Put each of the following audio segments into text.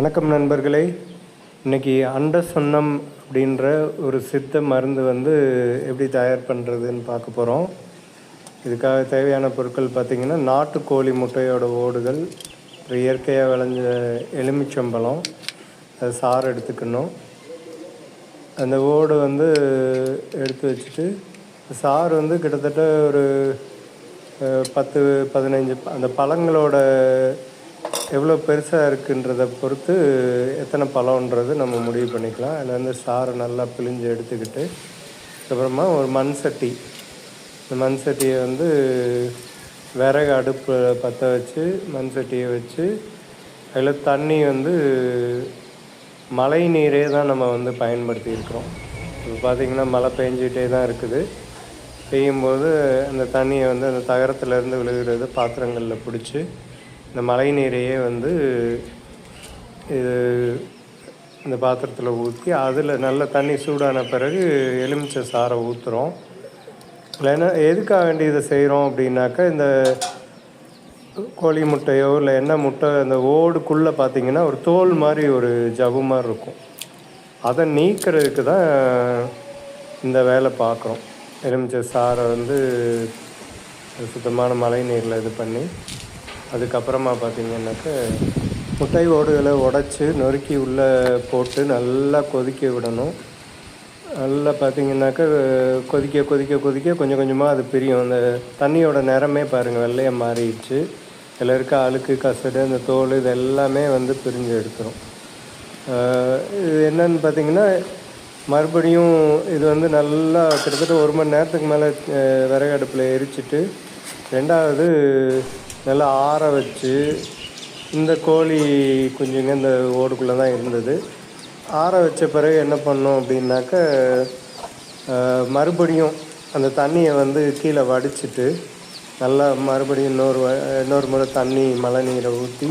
வணக்கம் நண்பர்களே. இன்றைக்கி அண்ட சொன்னம் அப்படின்ற ஒரு சித்த மருந்து வந்து எப்படி தயார் பண்ணுறதுன்னு பார்க்க போகிறோம் இதுக்காக தேவையான பொருட்கள் பார்த்திங்கன்னா நாட்டுக்கோழி முட்டையோட ஓடுகள் இயற்கையாக விளைஞ்ச எலுமிச்சம்பழம் அது சாறு எடுத்துக்கணும். அந்த ஓடு வந்து எடுத்து வச்சுட்டு சாறு வந்து கிட்டத்தட்ட ஒரு பத்து பதினஞ்சு ப- அந்த பழங்களோட எவ்வளோ பெருசாக இருக்குன்றதை பொறுத்து எத்தனை பழம்ன்றது நம்ம முடிவு பண்ணிக்கலாம். அதில் வந்து சாறு நல்லா பிழிஞ்சு எடுத்துக்கிட்டு அப்புறமா ஒரு மண் சட்டி இந்த மண் சட்டியை வந்து விறகு அடுப்பு பற்ற வச்சு மண் சட்டியை வச்சு அதில் தண்ணி வந்து மழை நீரே தான் நம்ம வந்து பயன்படுத்தியிருக்கிறோம் இப்போ பார்த்திங்கன்னா மழை பெஞ்சிக்கிட்டே தான் இருக்குது. பெய்யும்போது அந்த தண்ணியை வந்து அந்த தகரத்துலேருந்து விழுகிறது பாத்திரங்களில் பிடிச்சி இந்த மழை நீரையே வந்து இது இந்த பாத்திரத்தில் ஊற்றி அதில் நல்ல தண்ணி சூடான பிறகு எலுமிச்சை சாறை ஊற்றுறோம் இல்லைன்னா எதுக்காக வேண்டி இதை செய்கிறோம் அப்படின்னாக்கா இந்த கோழி முட்டையோ இல்லை என்ன முட்டை அந்த ஓடுக்குள்ளே பார்த்திங்கன்னா ஒரு தோல் மாதிரி ஒரு ஜவ்வு மாதிரி இருக்கும். அதை நீக்கிறதுக்கு தான் இந்த வேலை பார்க்குறோம் எலுமிச்சை சாறை வந்து சுத்தமான மழை நீரில் இது பண்ணி. அதுக்கப்புறமா பார்த்தீங்கன்னாக்க முட்டை ஓடுகளை உடச்சி நொறுக்கி உள்ளே போட்டு நல்லா கொதிக்க விடணும். நல்லா பார்த்தீங்கன்னாக்கா கொதிக்க கொதிக்க கொதிக்க கொஞ்சம் கொஞ்சமாக அது பிரியும். அந்த தண்ணியோட நிறமே பாருங்கள் வெள்ளையாக மாறிடுச்சு. இதில் இருக்க அழுக்கு கசடு அந்த தோல் இது எல்லாமே வந்து பிரிஞ்சு எடுத்துரும். இது என்னன்னு பார்த்தீங்கன்னா மறுபடியும் இது வந்து நல்லா கிட்டத்தட்ட ஒரு மணி நேரத்துக்கு மேலே விறகு அடுப்பில் எரிச்சிட்டு ரெண்டாவது நல்லா ஆற வச்சு இந்த கோழி குஞ்சுங்க இந்த ஓடுக்குள்ளே தான் இருந்தது. ஆற வச்ச பிறகு என்ன பண்ணோம் அப்படின்னாக்க மறுபடியும் அந்த தண்ணியை வந்து கீழே வடிச்சிட்டு நல்லா மறுபடியும் இன்னொரு வ- இன்னொரு முறை தண்ணி மழை நீரை ஊற்றி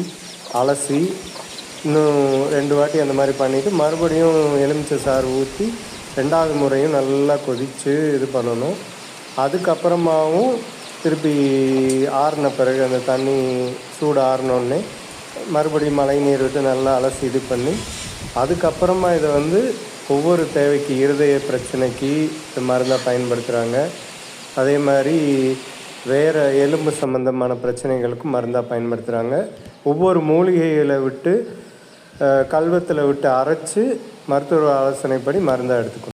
அலசி இன்னும் ரெண்டு வாட்டி அந்த மாதிரி பண்ணிவிட்டு மறுபடியும் எலுமிச்சை சாறு ஊற்றி ரெண்டாவது முறையும் நல்லா கொதித்து இது பண்ணணும். அதுக்கப்புறமாவும் திருப்பி ஆறின பிறகு அந்த தண்ணி சூடு ஆறினோடனே மறுபடியும் மழை நீர் விட்டு நல்லா அலசி இது பண்ணி அதுக்கப்புறமா இதை வந்து ஒவ்வொரு தேவைக்கு இருதய பிரச்சனைக்கு இந்த மருந்தாக பயன்படுத்துகிறாங்க அதே மாதிரி வேறு எலும்பு சம்பந்தமான பிரச்சனைகளுக்கும் மருந்தாக பயன்படுத்துகிறாங்க ஒவ்வொரு மூலிகைகளை விட்டு கல்வத்தில் விட்டு அரைச்சி மருத்துவ ஆலோசனைப்படி மருந்தாக எடுத்துக்கணும்.